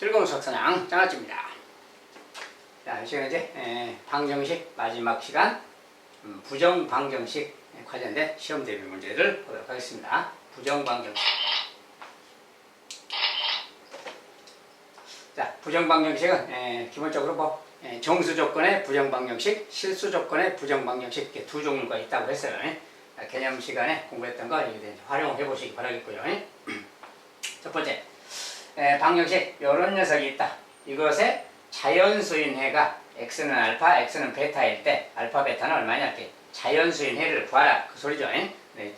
즐거운 수학사냥 장아찌입니다. 자, 이 시간 이제 에, 방정식 마지막 시간 음, 부정 방정식 관련된 시험 대비 문제를 보도록 하겠습니다. 부정 방정식. 자, 부정 방정식은 에, 기본적으로 뭐 에, 정수 조건의 부정 방정식, 실수 조건의 부정 방정식 이렇게 두 종류가 있다고 했어요. 개념 시간에 공부했던 거 이제 활용해 보시기 바라겠고요. 에. 첫 번째. 에, 방정식 이런 녀석이 있다. 이것의 자연수인 해가 x는 알파, x는 베타일 때 알파, 베타는 얼마냐 이렇게 자연수인 해를 구하라 그 소리죠. 에? 네,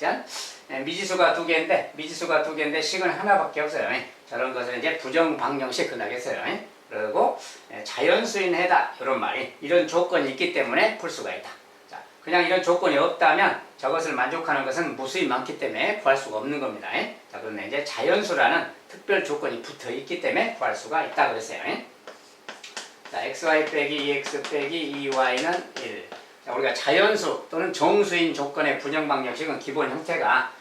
에, 미지수가 두 개인데 미지수가 두 개인데 식은 하나밖에 없어요. 에? 저런 것은 이제 부정 방정식 끝나겠어요. 에? 그리고 에, 자연수인 해다 이런 말이 이런 조건이 있기 때문에 풀 수가 있다. 자, 그냥 이런 조건이 없다면 저것을 만족하는 것은 무수히 많기 때문에 구할 수가 없는 겁니다. 에? 자, 그런데 이제 자연수라는 특별 조건이 붙어 있기 때문에 구할 수가 있다 그랬어요. 에? 자, xy 빼기 2x 빼기 2y는 1. 자, 우리가 자연수 또는 정수인 조건의 분형 방정식은 기본 형태가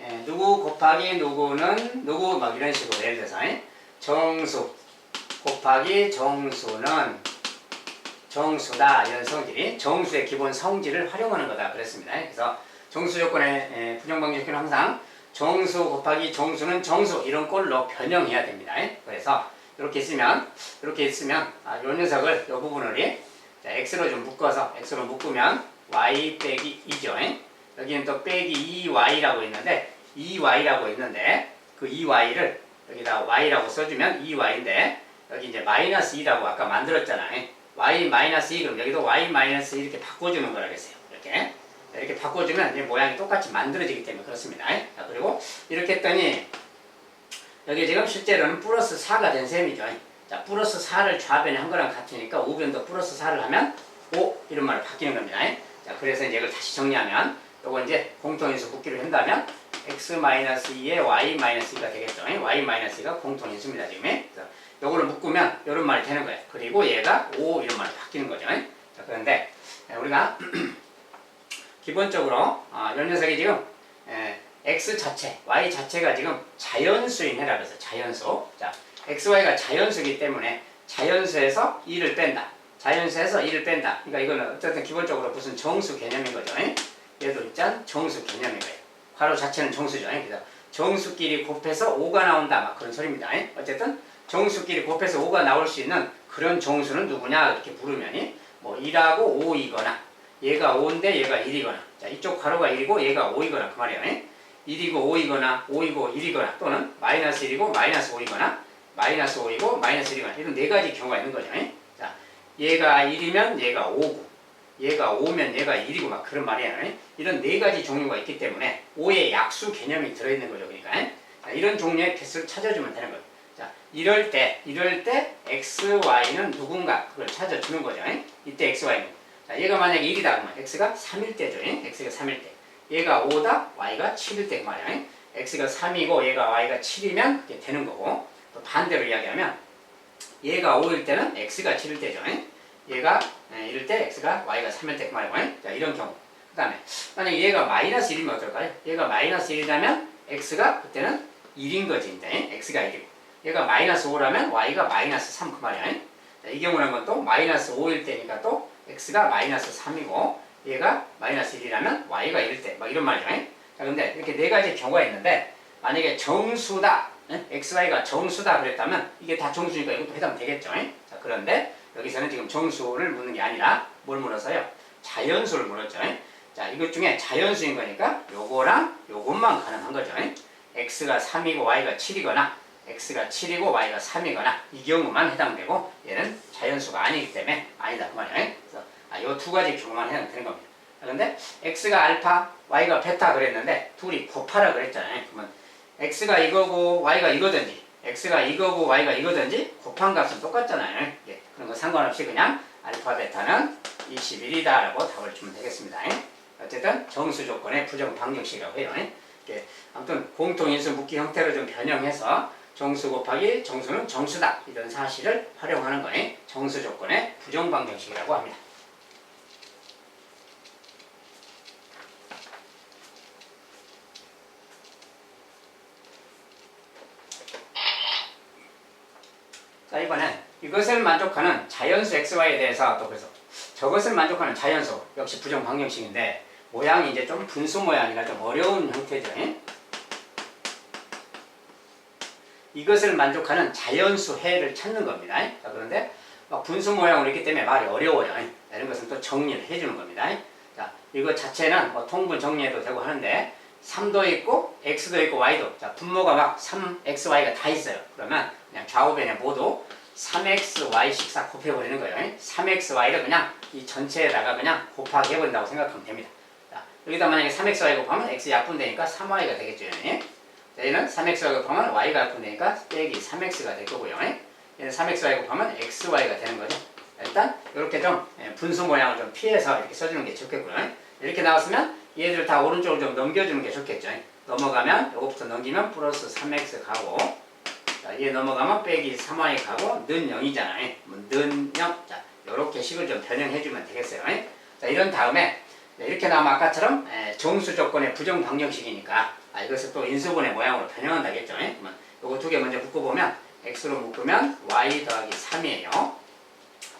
에, 누구 곱하기 누구는 누구 막 이런 식으로 예를 들어서 에? 정수 곱하기 정수는 정수다 이런 성질이 정수의 기본 성질을 활용하는 거다 그랬습니다. 그래서 정수 조건의 에, 분형 방정식은 항상 정수 곱하기 정수는 정수 이런 꼴로 변형해야 됩니다. 그래서 이렇게 있으면 이렇게 있으면 아, 요 녀석을 요 부분을 이, 자, x로 좀 묶어서 x로 묶으면 y 빼기 2죠. 여기는 또 빼기 2y라고 있는데 2y라고 있는데 그 2y를 여기다 y라고 써주면 2y인데 여기 이제 마이너스 2라고 아까 만들었잖아요. Y 마이너스 2 그럼 여기도 y 마이너스 2 이렇게 바꿔주는 거라겠어요. 이렇게 이렇게 바꿔주면 이제 모양이 똑같이 만들어지기 때문에 그렇습니다. 자, 그리고 이렇게 했더니 여기 지금 실제로는 플러스 4가 된 셈이죠. 자, 플러스 4를 좌변에 한 거랑 같으니까 우변도 플러스 4를 하면 5 이런 말로 바뀌는 겁니다. 자, 그래서 이제 이걸 다시 정리하면 요거 이제 공통인수 묶기로 한다면 x-2에 y-2가 되겠죠. y-2가 공통인수입니다. 지금. 요거를 묶으면 이런 말이 되는 거예요. 그리고 얘가 5 이런 말로 바뀌는 거죠. 자, 그런데 우리가 기본적으로 아, 이 녀석이 지금 에, x 자체, y 자체가 지금 자연수인 해라 그래서 자연수. 자, x, y가 자연수이기 때문에 자연수에서 2를 뺀다. 자연수에서 2를 뺀다. 그러니까 이거는 어쨌든 기본적으로 무슨 정수 개념인 거죠. 에? 얘도 일단 정수 개념인 거예요. 괄호 자체는 정수죠. 에? 그래서 정수끼리 곱해서 5가 나온다. 막 그런 소리입니다. 에? 어쨌든 정수끼리 곱해서 5가 나올 수 있는 그런 정수는 누구냐 이렇게 부르면 뭐 2하고 5이거나 얘가 5인데 얘가 1이거나 자 이쪽 괄호가 1이고 얘가 5이거나 그 말이에요. 에? 1이고 5이거나 5이고 1이거나 또는 마이너스 1이고 마이너스 5이거나 마이너스 5이고 마이너스 1이거나 이런 네 가지 경우가 있는 거죠. 에? 자 얘가 1이면 얘가 5고 얘가 5면 얘가 1이고 막 그런. 에? 이런 네 가지 종류가 있기 때문에 5의 약수 개념이 들어있는 거죠. 그러니까 에? 자, 이런 종류의 개수를 찾아주면 되는 거예요. 자 이럴 때 이럴 때 x, y는 누군가 그걸 찾아주는 거죠. 에? 이때 x, y는 자 얘가 만약에 1이다 그러면 x가 3일 때죠. 에? x가 3일 때 얘가 5다 y가 7일 때그 말이야. 에? x가 3이고 얘가 y가 7이면 이게 되는 거고 또 반대로 이야기하면 얘가 5일 때는 x가 7일 때죠. 에? 얘가 에, 이럴 때 x가 y가 3일 때 에? 자 이런 경우 그 다음에 만약에 얘가 마이너스 1이면 어떨까요? 얘가 마이너스 1이라면 x가 그때는 1인 거지 인데 x가 1이고 얘가 마이너스 5라면 y가 마이너스 3 그 말이야. 이 경우는 또 마이너스 5일 때니까 또 x가 마이너스 3이고 얘가 마이너스 1이라면 y가 1일 때 막 이런 말이죠. 에? 자 근데 이렇게 네 가지 경우가 있는데 만약에 정수다 에? xy가 정수다 그랬다면 이게 다 정수니까 이것도 해당 되겠죠. 에? 자 그런데 여기서는 지금 정수를 묻는 게 아니라 뭘 물어서요? 자연수를 물었죠. 에? 자 이것 중에 자연수인 거니까 요거랑 요것만 가능한 거죠. 에? x가 3이고 y가 7이거나 x가 7이고 y가 3이거나 이 경우만 해당되고 얘는 자연수가 아니기 때문에 아니다 그 말이에요. 그래서 아, 요두 가지 경우만 해당되는 겁니다. 그런데 x가 알파, y가 베타 그랬는데 둘이 곱하라 그랬잖아요. 그러면 x가 이거고 y가 이거든지 x가 이거고 y가 이거든지 곱한 값은 똑같잖아요. 예, 그런 거 상관없이 그냥 알파 베타는 21이다 라고 답을 주면 되겠습니다. 어쨌든 정수 조건의 부정 방정식이라고 해요. 예, 아무튼 공통인수 묶기 형태로 좀 변형해서 정수 곱하기 정수는 정수다 이런 사실을 활용하는 거예요. 정수 조건의 부정 방정식이라고 합니다. 자 이번엔 이것을 만족하는 자연수 xy에 대해서 또 그래서 저것을 만족하는 자연수 역시 부정 방정식인데 모양이 이제 좀 분수 모양이라 좀 어려운 형태죠. 예? 이것을 만족하는 자연수 해를 찾는 겁니다. 예? 자, 그런데 막 분수 모양으로 있기 때문에 말이 어려워요. 이런 것은 또 정리를 해주는 겁니다. 예? 자, 이거 자체는 뭐 통분 정리해도 되고 하는데 3도 있고 x도 있고 y도 자 분모가 막 3, x, y가 다 있어요. 그러면 그냥 좌우변에 모두 3x, y씩 싹 곱해버리는 거예요. 예? 3x, y를 그냥 이 전체에다가 그냥 곱하기 해버린다고 생각하면 됩니다. 자, 여기다 만약에 3x, y 곱하면 x 약분 되니까 3y가 되겠죠. 예? 자, 얘는 3x와 곱하면 y가 약분되니까 빼기 3x가 될 거고요. 예? 얘는 3x와 곱하면 xy가 되는 거죠. 일단 이렇게 좀 예, 분수 모양을 좀 피해서 이렇게 써주는 게 좋겠고요. 예? 이렇게 나왔으면 얘들 다 오른쪽으로 좀 넘겨주는 게 좋겠죠. 예? 넘어가면 요거부터 넘기면 플러스 3x 가고 자, 얘 넘어가면 빼기 3y 가고 는 0이잖아요. 는 0. 자, 요렇게 식을 좀 변형해주면 되겠어요. 예? 자, 이런 다음에 네, 이렇게 나오면 아까처럼 에, 정수 조건의 부정 방정식이니까 아, 이것을 또 인수분해 모양으로 변형한다겠죠. 예? 그러면 요거 두 개 먼저 묶어보면 x로 묶으면 y 더하기 3이에요.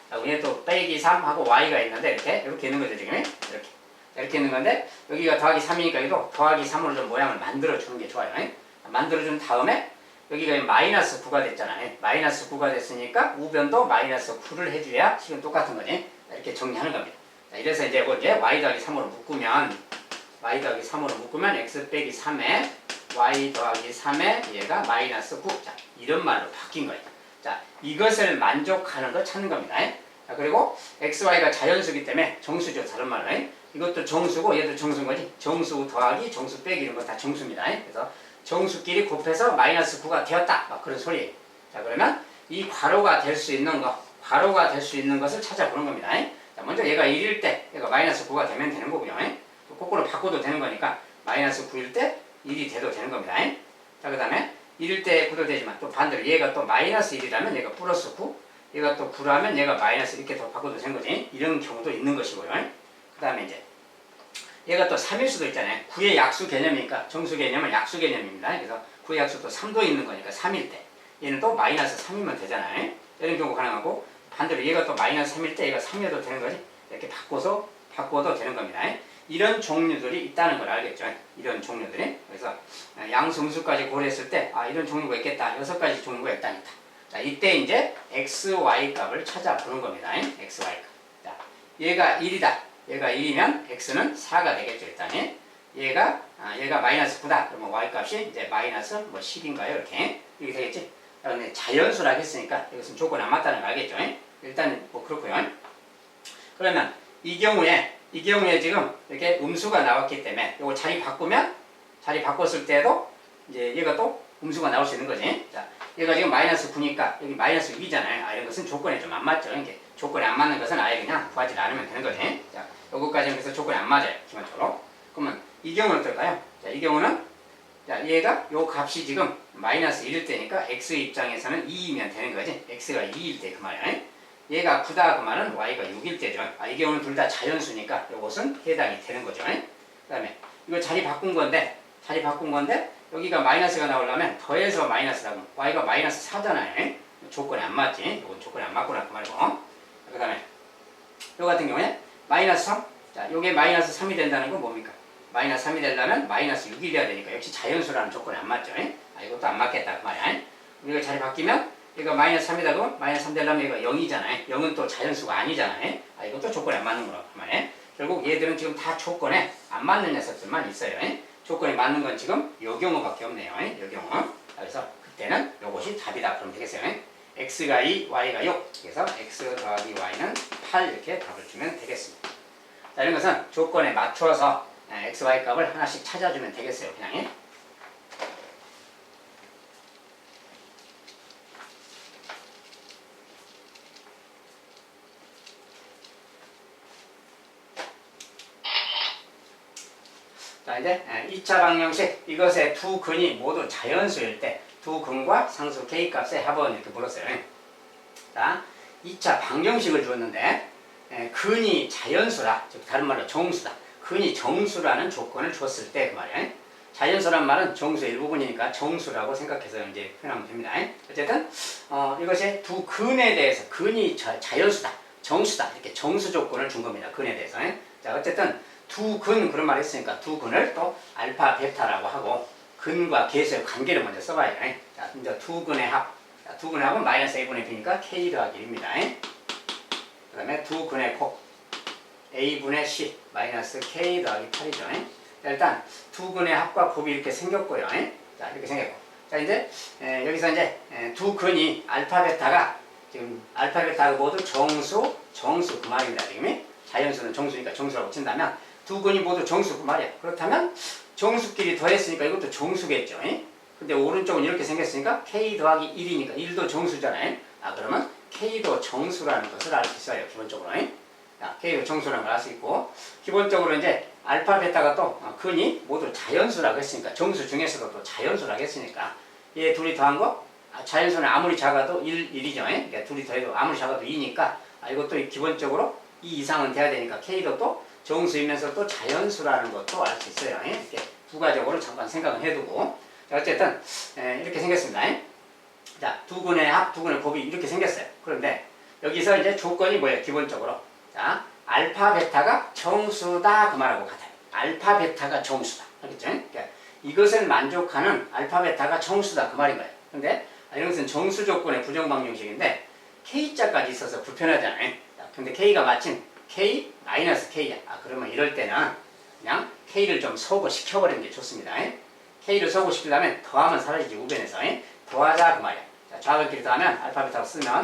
자, 위에 또 빼기 3하고 y가 있는데 이렇게 이렇게 있는 거죠 지금 이렇게 자, 이렇게 있는 건데 여기가 더하기 3이니까 이거 더하기 3으로 좀 모양을 만들어 주는 게 좋아요. 예? 만들어 준 다음에 여기가 마이너스 9가 됐잖아요. 마이너스 9가 됐으니까 우변도 마이너스 9를 해줘야 식은 똑같은 거지. 자, 이렇게 정리하는 겁니다. 자, 이래서 이제 이제 y 더하기 3으로 묶으면 y 더하기 3으로 묶으면 x 빼기 3에 y 더하기 3에 얘가 마이너스 9. 자, 이런 말로 바뀐 거예요. 자, 이것을 만족하는 걸 찾는 겁니다. 자, 그리고 x, y가 자연수기 때문에 정수죠. 다른 말로. 이것도 정수고 얘도 정수인 거지. 정수 더하기 정수 빼기 이런 거다 정수입니다. 그래서 정수끼리 곱해서 마이너스 9가 되었다. 막 그런 소리예요. 자, 그러면 이 괄호가 될 수 있는 거, 괄호가 될 수 있는 것을 찾아보는 겁니다. 자, 먼저 얘가 1일 때 얘가 마이너스 9가 되면 되는 거고요. 또 거꾸로 바꿔도 되는 거니까 마이너스 9일 때 1이 돼도 되는 겁니다. 자, 그 다음에 1일 때 9도 되지만 또 반대로 얘가 또 마이너스 1이라면 얘가 플러스 9, 얘가 또 9라면 얘가 마이너스 이렇게 더 바꿔도 되는 거지. 이런 경우도 있는 것이고요. 그 다음에 이제 얘가 또 3일 수도 있잖아요. 9의 약수 개념이니까 정수 개념은 약수 개념입니다. 그래서 9의 약수도 3도 있는 거니까 3일 때 얘는 또 마이너스 3이면 되잖아요. 이런 경우 가능하고 반대로 얘가 또 마이너스 3일 때 얘가 3이어도 되는 거지. 이렇게 바꿔서 바꿔도 되는 겁니다. 이런 종류들이 있다는 걸 알겠죠. 이런 종류들이. 그래서 양성수까지 고려했을 때, 아, 이런 종류가 있겠다. 여섯 가지 종류가 일단 있다. 자, 이때 이제 x, y 값을 찾아보는 겁니다. x, y 값. 자, 얘가 1이다. 얘가 1이면 x는 4가 되겠죠, 일단. 얘가, 아, 얘가 마이너스 9다. 그러면 y 값이 이제 마이너스 뭐 10인가요? 이렇게. 이렇게 되겠지? 자, 근데 자연수라 했으니까 이것은 조건이 안 맞다는 거 알겠죠? 일단 뭐 그렇고요. 그러면 이 경우에 이 경우에 지금 이렇게 음수가 나왔기 때문에 이거 자리 바꾸면 자리 바꿨을 때도 이제 얘가 또 음수가 나올 수 있는 거지. 자, 얘가 지금 마이너스 9니까 여기 마이너스 6이잖아요. 아, 이런 것은 조건에 좀 안 맞죠. 이게 조건이 안 맞는 것은 아예 그냥 구하지 않으면 되는 거지. 자, 요거까지는 그래서 조건이 안 맞아요. 기본적으로. 그러면 이 경우는 어떨까요? 자, 이 경우는 자, 얘가 요 값이 지금 마이너스 1일 때니까 x 입장에서는 2이면 되는 거지. x가 2일 때 그 말이야. 얘가 9다 그 말은 y가 6일 때죠. 아, 이 경우는 둘 다 자연수니까 요것은 해당이 되는 거죠. 그 다음에 이거 자리 바꾼 건데 자리 바꾼 건데 여기가 마이너스가 나오려면 더해서 마이너스 나오면 y가 마이너스 4잖아요. 조건이 안 맞지. 이건 조건이 안 맞구나 그 말이고. 그 다음에 요 같은 경우에 마이너스 3. 자, 요게 마이너스 3이 된다는 건 뭡니까? 마이너스 3이 되려면 마이너스 6이 돼야 되니까 역시 자연수라는 조건이 안 맞죠. 아, 이것도 안 맞겠다 그 말이야. 이거 자리 바뀌면 이거 마이너스 3이다 그러면 마이너스 3 되려면 이거 0이잖아요. 0은 또 자연수가 아니잖아요. 아, 이것도 조건이 안 맞는 거라고 그 말이야. 결국 얘들은 지금 다 조건에 안 맞는 녀석들만 있어요. 조건이 맞는 건 지금 요 경우밖에 없네요. 요 경우. 그래서 그때는 요것이 답이다. 그러면 되겠어요. x가 2, y가 6. 그래서 x 더하기 y는 8 이렇게 답을 주면 되겠습니다. 자, 이런 것은 조건에 맞춰서 x, y 값을 하나씩 찾아주면 되겠어요. 그냥. 자 이제 2차 방정식 이것의 두 근이 모두 자연수일 때 두 근과 상수 k 값의 합은 이렇게 불렀어요. 자 2차 방정식을 주었는데 에, 근이 자연수라 즉 다른 말로 정수다. 근이 정수라는 조건을 줬을 때 그 말이에요. 자연수란 말은 정수의 일부분이니까 정수라고 생각해서 이제 표현하면 됩니다. 어쨌든 어, 이것이 두 근에 대해서 근이 자, 자연수다, 정수다 이렇게 정수 조건을 준 겁니다. 근에 대해서. 자 어쨌든 두 근 그런 말 했으니까 두 근을 또 알파 베타라고 하고 근과 계수의 관계를 먼저 써봐요. 자 이제 두 근의 합, 자, 두 근의 합은 마이너스 a분의 b니까 k 더하기 1입니다. 그 다음에 두 근의 곱 a분의 c 마이너스 k 더하기 8이죠. 자, 일단 두 근의 합과 곱이 이렇게 생겼고요. 자 이렇게 생겼고 자 이제 에, 여기서 이제 에, 두 근이 알파 베타가 지금 알파 베타가 모두 정수 정수 그 말입니다. 지금 자연수는 정수니까 정수라고 친다면 두 근이 모두 정수 그 말이야. 그렇다면 정수끼리 더했으니까 이것도 정수겠죠. 근데 오른쪽은 이렇게 생겼으니까 k 더하기 1이니까 1도 정수잖아요. 아 그러면 k도 정수라는 것을 알 수 있어요. 기본적으로. 자, k도 정수라는 걸 알 수 있고 기본적으로 이제 알파 베타가 또 어, 근이 모두 자연수라고 했으니까 정수 중에서도 또 자연수라고 했으니까 얘 둘이 더한 거 아, 자연수는 아무리 작아도 1, 1이죠. 그러니까 둘이 더해도 아무리 작아도 2니까 아, 이것도 기본적으로 2 이상은 돼야 되니까 k도 또 정수이면서 또 자연수라는 것도 알 수 있어요. 이렇게 부가적으로 잠깐 생각을 해두고 자, 어쨌든 에, 이렇게 생겼습니다. 자, 두 근의 합, 두 근의 곱이 이렇게 생겼어요. 그런데 여기서 이제 조건이 뭐예요? 기본적으로 자, 알파 베타가 정수다 그 말하고 같아요. 알파 베타가 정수다. 알겠죠? 그러니까 이것을 만족하는 알파 베타가 정수다 그 말인 거예요. 근데 이런 것은 정수 조건의 부정 방정식인데 k자까지 있어서 불편하잖아요. 자, 근데 k가 마침 k 마이너스 k야. 아 그러면 이럴 때는 그냥 k를 좀 소거시켜 버리는 게 좋습니다. k를 소거시키려면 더하면 사라지지 우변에서 더하자 그 말이야. 자, 좌변끼리 더하면 알파 베타로 쓰면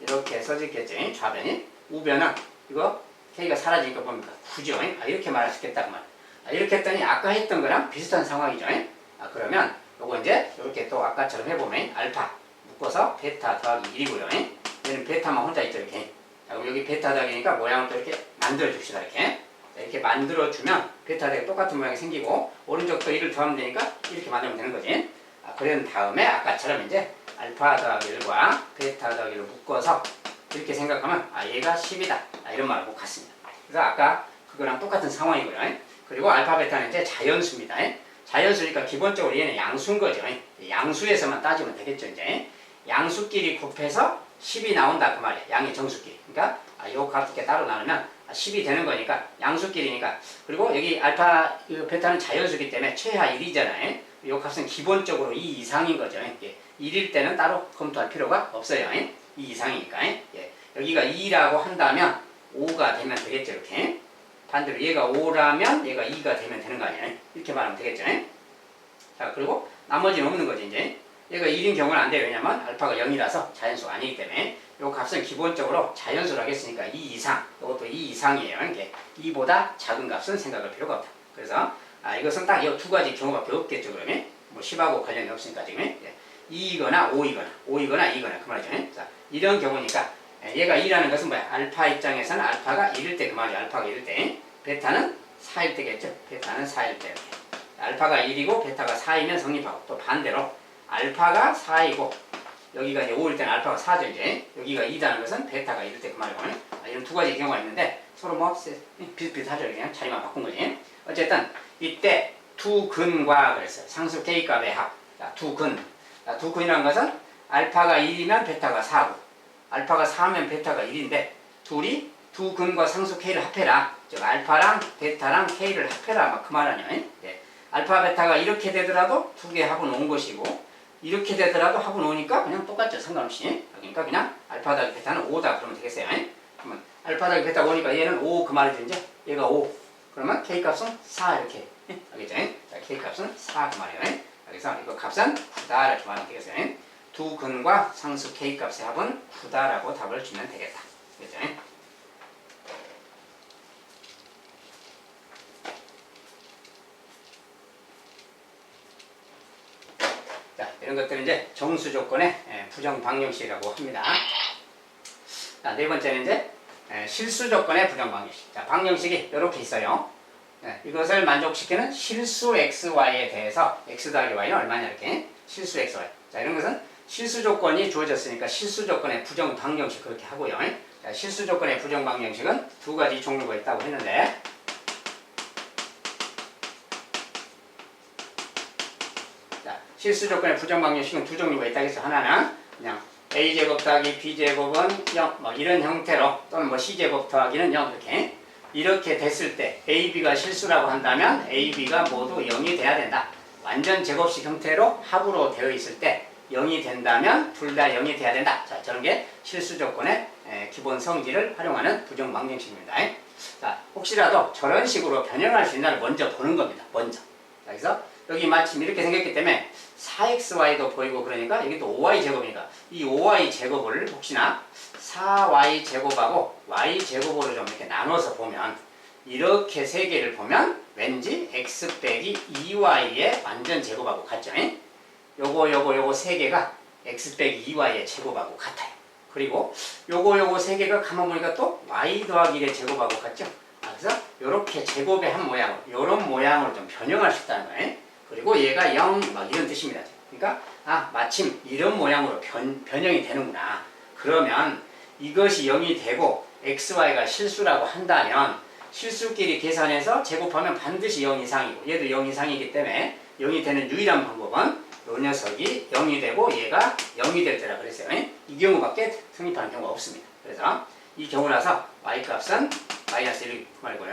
이렇게 써지겠지. 좌변이 우변은 이거 K가 사라지니까 뭡니까? 9죠. 아, 이렇게 말할 수 있겠다. 그 말. 아, 이렇게 했더니 아까 했던 거랑 비슷한 상황이죠. 아, 그러면 요거 이제 이렇게 또 아까처럼 해보면 알파 묶어서 베타 더하기 1이고요. 얘는 베타만 혼자 있죠. 이렇게. 자, 그럼 여기 베타 더하기니까 모양을 또 이렇게 만들어 줍시다. 이렇게. 자, 이렇게 만들어 주면 베타 더하기 똑같은 모양이 생기고 오른쪽도 1을 더하면 되니까 이렇게 만들면 되는 거지. 아, 그런 다음에 아까처럼 이제 알파 더하기 1과 베타 더하기 1을 묶어서 이렇게 생각하면 아 얘가 10이다 아, 이런 말하고 같습니다. 그래서 아까 그거랑 똑같은 상황이고요. 그리고 알파 베타는 이제 자연수입니다. 자연수니까 기본적으로 얘는 양수인 거죠. 양수에서만 따지면 되겠죠. 이제 양수끼리 곱해서 10이 나온다 그 말이야. 양의 정수끼리. 그러니까 아, 요 값을 따로 나누면 10이 되는 거니까 양수끼리니까 그리고 여기 알파 이 베타는 자연수기 때문에 최하 1이잖아요. 요 값은 기본적으로 2 이상인 거죠. 이게 1일 때는 따로 검토할 필요가 없어요. 2 이상이니까 예. 여기가 2라고 한다면 5가 되면 되겠죠 이렇게 반대로 얘가 5라면 얘가 2가 되면 되는 거 아니에요 이렇게 말하면 되겠죠 자 그리고 나머지는 없는 거지 이제 얘가 1인 경우는 안 돼요 왜냐면 알파가 0이라서 자연수가 아니기 때문에 이 값은 기본적으로 자연수로 하겠으니까 2 이상 이것도 2 이상이에요 이게 2보다 작은 값은 생각할 필요가 없다 그래서 아, 이것은 딱 이 두 가지 경우밖에 없겠죠 그러면 뭐 10하고 관련이 없으니까 지금 예. 2이거나 5이거나 5이거나 2거나 그 말이죠 자 이런 경우니까 얘가 2라는 것은 뭐야? 알파 입장에서는 알파가 1일 때 그 말이야. 알파가 1일 때. 베타는 4일 때겠죠? 베타는 4일 때. 알파가 1이고 베타가 4이면 성립하고 또 반대로 알파가 4이고 여기가 이제 5일 때는 알파가 4죠 이제 여기가 2라는 것은 베타가 1일 때그 말이고 아, 이런 두 가지 경우가 있는데 서로 뭐 비슷비슷하죠 그냥 자리만 바꾼 거지 어쨌든 이때 두 근과 그랬어요 상수 K값의 합 자, 두 근. 자, 두 근이라는 것은 알파가 1이면 베타가 4고 알파가 4면 베타가 1인데 둘이 두 근과 상수 K를 합해라. 즉 알파랑 베타랑 K를 합해라. 막 그 말 아니에요. 예. 알파 베타가 이렇게 되더라도 두 개 합은 온 것이고 이렇게 되더라도 합은 오니까 그냥 똑같죠. 상관없이. 그러니까 그냥 알파 더하기 베타는 5다 그러면 되겠어요. 그러면 알파 더하기 베타 5니까 얘는 5 그 말이죠. 이제 얘가 5. 그러면 K 값은 4 이렇게. 예? 알겠죠? 자, K 값은 4 그 말이에요. 그래서 이거 값은 9다 이렇게 말하면 되겠어요. 두 근과 상수 k 값의 합은 9다라고 답을 주면 되겠다. 그죠? 자, 이런 것들은 이제 정수 조건의 예, 부정 방정식이라고 합니다. 자, 네 번째는 이제 예, 실수 조건의 부정 방정식. 자, 방정식이 이렇게 있어요. 네, 이것을 만족시키는 실수 xy에 대해서 x 더하기 y는 얼마냐 이렇게 실수 xy. 자, 이런 것은 실수 조건이 주어졌으니까 실수 조건의 부정 방정식 그렇게 하고요. 자, 실수 조건의 부정 방정식은 두 가지 종류가 있다고 했는데 실수 조건의 부정방정식은 두 종류가 있다고 해서 하나는 그냥 a제곱 더하기 b제곱은 0, 뭐 이런 형태로 또는 뭐 c제곱 더하기는 0 이렇게 이렇게 됐을 때 ab가 실수라고 한다면 ab가 모두 0이 돼야 된다. 완전 제곱식 형태로 합으로 되어 있을 때 0이 된다면 둘 다 0이 돼야 된다. 자, 저런 게 실수 조건의 에, 기본 성질을 활용하는 부정방정식입니다. 자, 혹시라도 저런 식으로 변형할 수 있나를 먼저 보는 겁니다. 먼저. 자, 그래서 여기 마침 이렇게 생겼기 때문에 4xy도 보이고 그러니까 여기 또 5y 제곱이니까 이 5y 제곱을 혹시나 4y 제곱하고 y 제곱으로 좀 이렇게 나눠서 보면 이렇게 세 개를 보면 왠지 x 빼기 2y의 완전 제곱하고 같죠? 잉? 요거 요거 요거 세 개가 x 빼기 2y의 제곱하고 같아요. 그리고 요거 요거 세 개가 가만 보니까 또 y 더하기 1의 제곱하고 같죠? 아, 그래서 요렇게 제곱의 한 모양으로 요런 모양으로 좀 변형할 수 있다는 거예요. 그리고 얘가 0막 이런 뜻입니다. 그러니까 아 마침 이런 모양으로 변, 변형이 되는구나. 그러면 이것이 0이 되고 xy가 실수라고 한다면 실수끼리 계산해서 제곱하면 반드시 0 이상이고 얘도 0 이상이기 때문에 0이 되는 유일한 방법은 이 녀석이 0이 되고 얘가 0이 될 때라 그랬어요. 이 경우밖에 성립하는 경우가 없습니다. 그래서 이 경우라서 y 값은 마이너스 1 말고요.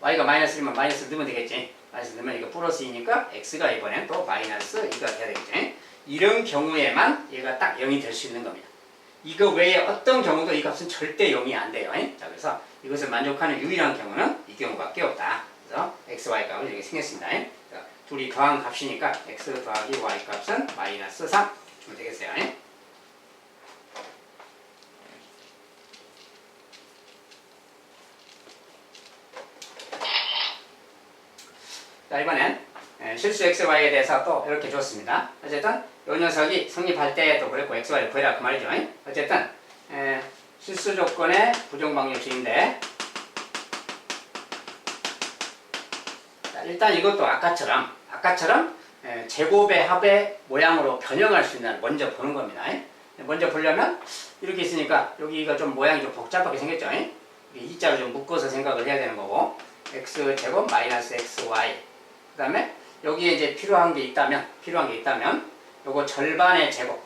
y가 마이너스 1면 마이너스 넣으면 되겠지. 넣으면 이거 플러스 2니까 x가 이번엔 또 마이너스 2가 돼야 되겠지. 이런 경우에만 얘가 딱 0이 될 수 있는 겁니다. 이거 외에 어떤 경우도 이 값은 절대 0이 안 돼요. 자, 그래서 이것을 만족하는 유일한 경우는 이 경우밖에 없다. 그래서 x, y 값을 이렇게 생겼습니다. 자, 둘이 더한 값이니까 x 더하기 y 값은 마이너스 3 주면 되겠어요. 자, 이번엔 에, 실수 x, y에 대해서 또 이렇게 줬습니다. 어쨌든 이 녀석이 성립할 때도 그랬고 x, y를 구해라 그 말이죠. 어쨌든 에, 실수 조건의 부정방정식인데 자, 일단 이것도 아까처럼 아까처럼 에, 제곱의 합의 모양으로 변형할 수 있는 먼저 보는 겁니다. 먼저 보려면 이렇게 있으니까 여기가 좀 모양이 좀 복잡하게 생겼죠. 이 자를 좀 묶어서 생각을 해야 되는 거고 x 제곱 마이너스 xy 그 다음에 여기에 이제 필요한 게 있다면 필요한 게 있다면 요거 절반의 제곱.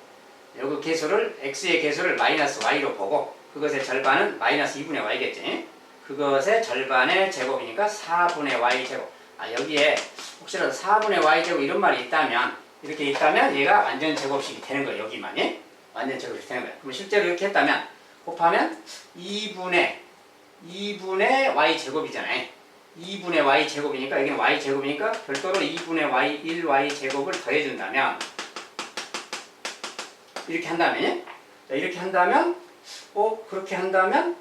요거 개수를 x의 개수를 마이너스 y로 보고 그것의 절반은 마이너스 2분의 y겠지. 그것의 절반의 제곱이니까 4분의 y 제곱. 아 여기에 혹시라도 4분의 y 제곱 이런 말이 있다면 이렇게 있다면 얘가 완전 제곱식이 되는 거예요 여기만이 완전 제곱식이 되는 거예요. 그럼 실제로 이렇게 했다면 곱하면 2분의 2분의 y 제곱이잖아요 2분의 y 제곱이니까 여기는 y 제곱이니까 별도로 2분의 y 1y 제곱을 더해준다면 이렇게 한다면 자, 이렇게 한다면 어 그렇게 한다면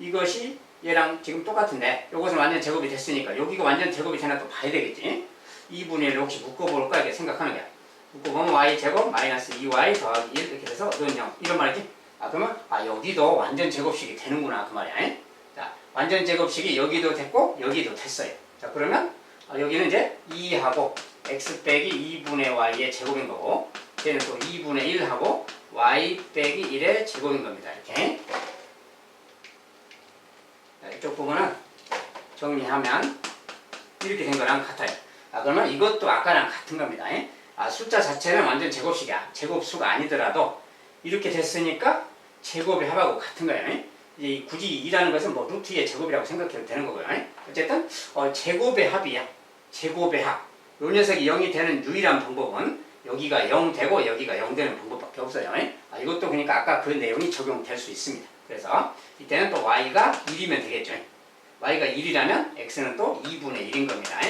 이것이 얘랑 지금 똑같은데 이것은 완전 제곱이 됐으니까 여기가 완전 제곱이 되나 또 봐야 되겠지? 2분의 1을 혹시 묶어볼까? 이렇게 생각하는 거야. 묶어보면 y 제곱 마이너스 2y 더하기 1 이렇게 돼서 너는 0 이런 말이지? 아 그러면 아 여기도 완전 제곱식이 되는구나 그 말이야. 자 완전 제곱식이 여기도 됐고 여기도 됐어요. 자 그러면 아, 여기는 이제 2하고 x 빼기 2분의 y의 제곱인 거고 얘는 또 2분의 1하고 y 빼기 1의 제곱인 겁니다. 이렇게. 자, 이쪽 부분은 정리하면 이렇게 된 거랑 같아요. 아 그러면 이것도 아까랑 같은 겁니다. 예? 아 숫자 자체는 완전 제곱식이야. 제곱수가 아니더라도 이렇게 됐으니까 제곱의 합하고 같은 거예요. 예? 이제 굳이 2라는 것은 뭐 루트의 제곱이라고 생각해도 되는 거고요 예? 어쨌든 어, 제곱의 합이야 제곱의 합. 요 녀석이 0이 되는 유일한 방법은 여기가 0 되고 여기가 0 되는 방법밖에 없어요. 아, 이것도 그러니까 아까 그 내용이 적용될 수 있습니다. 그래서 이때는 또 y가 1이면 되겠죠. y가 1이라면 x는 또 2분의 1인 겁니다.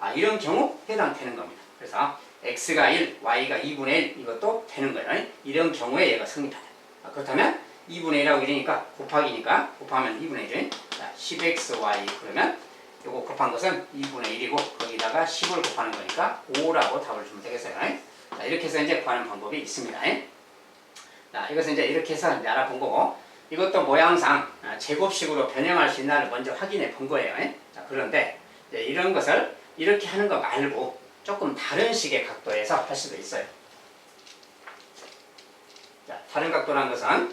아, 이런 경우 해당되는 겁니다. 그래서 x가 1, y가 2분의 1 이것도 되는 거예요. 이런 경우에 얘가 성립하다. 아, 그렇다면 2분의 1하고 1이니까 곱하기니까 곱하면 2분의 1. 자, 10xy 그러면 요거 곱한 것은 2분의 1이고 거기다가 10을 곱하는 거니까 5라고 답을 주면 되겠어요. 자, 이렇게 해서 이제 구하는 방법이 있습니다. 자, 이것은 이제 이렇게 해서 이제 알아본 거고 이것도 모양상 아, 제곱식으로 변형할 수 있나를 먼저 확인해 본 거예요. 자, 그런데 이런 것을 이렇게 하는 거 말고 조금 다른 식의 각도에서 할 수도 있어요. 자, 다른 각도라는 것은 자,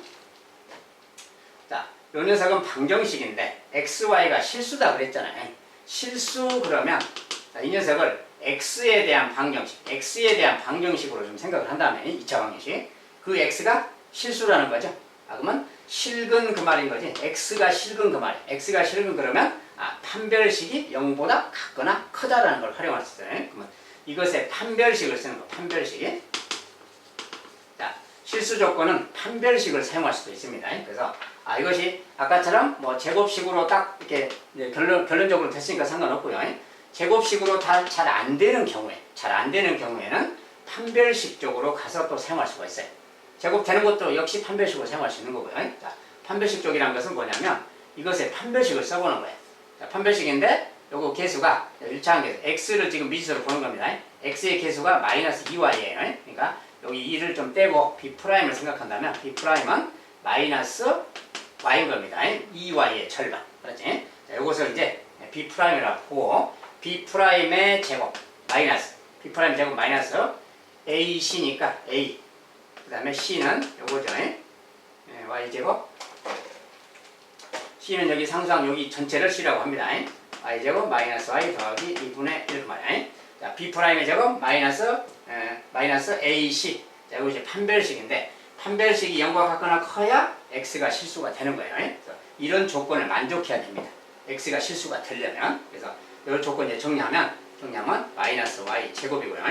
요 녀석은 방정식인데 xy가 실수다 그랬잖아요. 실수 그러면 자, 이 녀석을 x에 대한 방정식, x에 대한 방정식으로 좀 생각을 한다면 2차 방정식 그 x가 실수라는 거죠. 아 그러면 실근 그 말인 거지. x가 실근 그 말. x가 실근 그러면 아 판별식이 0보다 같거나 크다라는 걸 활용할 수 있어요. 그러면 이것의 판별식을 쓰는 거. 판별식. 자 실수 조건은 판별식을 사용할 수도 있습니다. 그래서 아 이것이 아까처럼 뭐 제곱식으로 딱 이렇게 이제 결론 결론적으로 됐으니까 상관없고요. 제곱식으로 다 잘 안 되는 경우에 잘 안 되는 경우에는 판별식 쪽으로 가서 또 사용할 수가 있어요. 제곱되는 것도 역시 판별식으로 사용할 수 있는 거고요. 자, 판별식 쪽이라는 것은 뭐냐면 이것의 판별식을 써보는 거예요. 자, 판별식인데 요거 개수가 1차항 개수 x를 지금 미지수로 보는 겁니다. x의 개수가 마이너스 2y예요. 그러니까 여기 2를 좀 떼고 b'을 생각한다면 b'은 마이너스 y인 겁니다. 2y의 절반. 그렇지? 자, 요것을 이제 b'이라고 보고 b'의 제곱 마이너스 b' 제곱 마이너스 ac니까 a 그 다음에 c는 요거죠. 예, y 제곱 c는 여기 상수항 여기 전체를 c라고 합니다. y 제곱 마이너스 y 더하기 2분의 1 말이야. 자, b'의 제곱 마이너스 에, 마이너스 ac 자, 이것이 판별식인데 판별식이 0과 같거나 커야 x가 실수가 되는 거예요. 이런 조건을 만족해야 됩니다. x가 실수가 되려면 그래서 이런 조건 이제 정리하면 정리하면 마이너스 y 제곱이고요.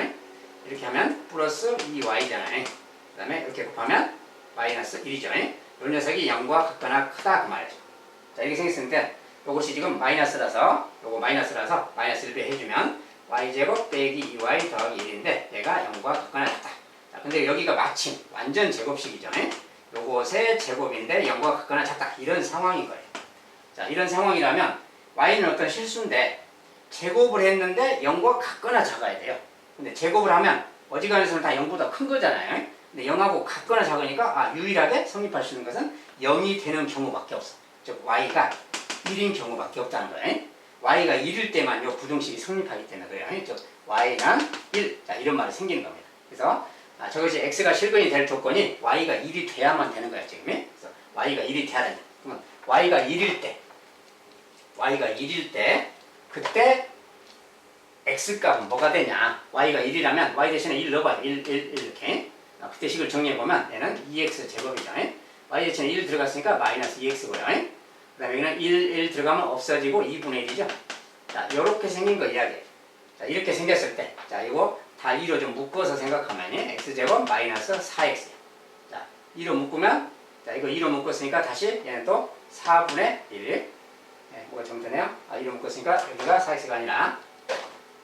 이렇게 하면 플러스 2y잖아요. 그 다음에 이렇게 곱하면 마이너스 1이죠. 이 녀석이 0과 같거나 크다 그 말이죠. 자 이렇게 생겼는데 이것이 지금 마이너스라서 요거 마이너스라서 마이너스 1배 해주면 y제곱 빼기 2y 더하기 1인데 얘가 0과 같거나 같다. 자 근데 여기가 마침 완전 제곱식이죠. 이 요것의 제곱인데 0과 같거나 같다. 이런 상황인 거예요. 자 이런 상황이라면 y는 어떤 실수인데 제곱을 했는데 0과 같거나 작아야 돼요. 근데 제곱을 하면 어지간해서는 다 0보다 큰 거잖아요. 근데 0하고 같거나 작으니까 아, 유일하게 성립할 수 있는 것은 0이 되는 경우밖에 없어. 즉 y가 1인 경우밖에 없다는 거예요. Y가 1일 때만 요 부등식이 성립하기 때문에 그래요. 즉 y는 1. 자, 이런 말이 생기는 겁니다. 그래서 아, 저것이 x가 실근이 될 조건이 y가 1이 돼야만 되는 거야, 지금. 그래서 y가 1이 돼야 된다. 그러면 y가 1일 때 y가 1일 때 그때 x값은 뭐가 되냐? y가 1이라면 y 대신에 1 넣어봐요. 1, 1, 1 이렇게. 아, 그때 식을 정리해보면 얘는 2x 제곱이죠. y 대신에 1 들어갔으니까 마이너스 2x고요. 그 다음에 여기는 1, 1 들어가면 없어지고 2분의 1이죠. 자, 요렇게 생긴 거 이야기해요. 자, 이렇게 생겼을 때, 자, 이거 다 2로 좀 묶어서 생각하면 x제곱 마이너스 4x. 자, 2로 묶으면, 자, 이거 2로 묶었으니까 다시 얘는 또 4분의 1. 예, 뭐가 정되네요? 아, 2로 묶었으니까 여기가 4x가 아니라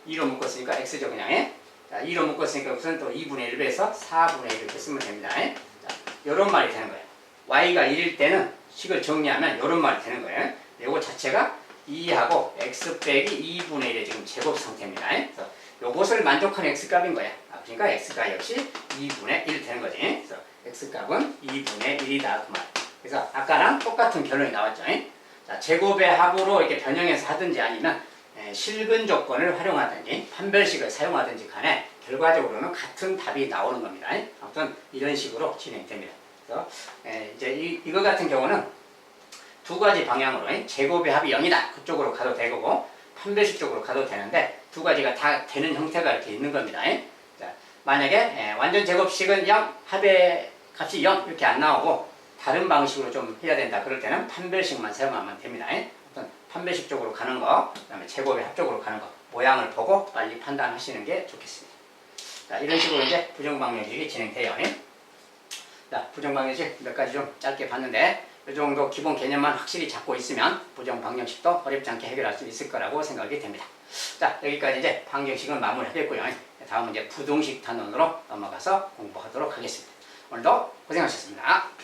2로 묶었으니까 x죠, 그냥. 예? 자, 2로 묶었으니까 우선 또 2분의 1배에서 4분의 1 이렇게 쓰면 됩니다. 예? 자, 요런 말이 되는 거예요. Y가 1일 때는 식을 정리하면 요런 말이 되는 거예요. 요거 자체가 2하고 x 빼기 2분의 1의 지금 제곱 상태입니다. 예? 그래서 요것을 만족하는 x값인 거야. 아, 그러니까 x가 역시 2분의 1 되는 거지. 그래서 x값은 2분의 1이다 그 말. 그래서 아까랑 똑같은 결론이 나왔죠. 예? 자, 제곱의 합으로 이렇게 변형해서 하든지 아니면 에, 실근 조건을 활용하든지 판별식을 사용하든지 간에 결과적으로는 같은 답이 나오는 겁니다. 아무튼 이런 식으로 진행됩니다. 그래서 에, 이제 이, 이거 같은 경우는 두 가지 방향으로 에, 제곱의 합이 0이다. 그쪽으로 가도 되고 판별식 쪽으로 가도 되는데 두 가지가 다 되는 형태가 이렇게 있는 겁니다. 에. 자, 만약에 에, 완전 제곱식은 0, 합의 값이 0 이렇게 안 나오고 다른 방식으로 좀 해야 된다. 그럴 때는 판별식만 사용하면 됩니다. 어떤 판별식 쪽으로 가는 거, 그 다음에 제곱의 합쪽으로 가는 거, 모양을 보고 빨리 판단하시는 게 좋겠습니다. 자, 이런 식으로 이제 부정방정식이 진행돼요. 자, 부정방정식 몇 가지 좀 짧게 봤는데 이 정도 기본 개념만 확실히 잡고 있으면 부정방정식도 어렵지 않게 해결할 수 있을 거라고 생각이 됩니다. 자, 여기까지 이제 방정식은 마무리하겠고요. 다음은 이제 부동식 단원으로 넘어가서 공부하도록 하겠습니다. 오늘도 고생하셨습니다.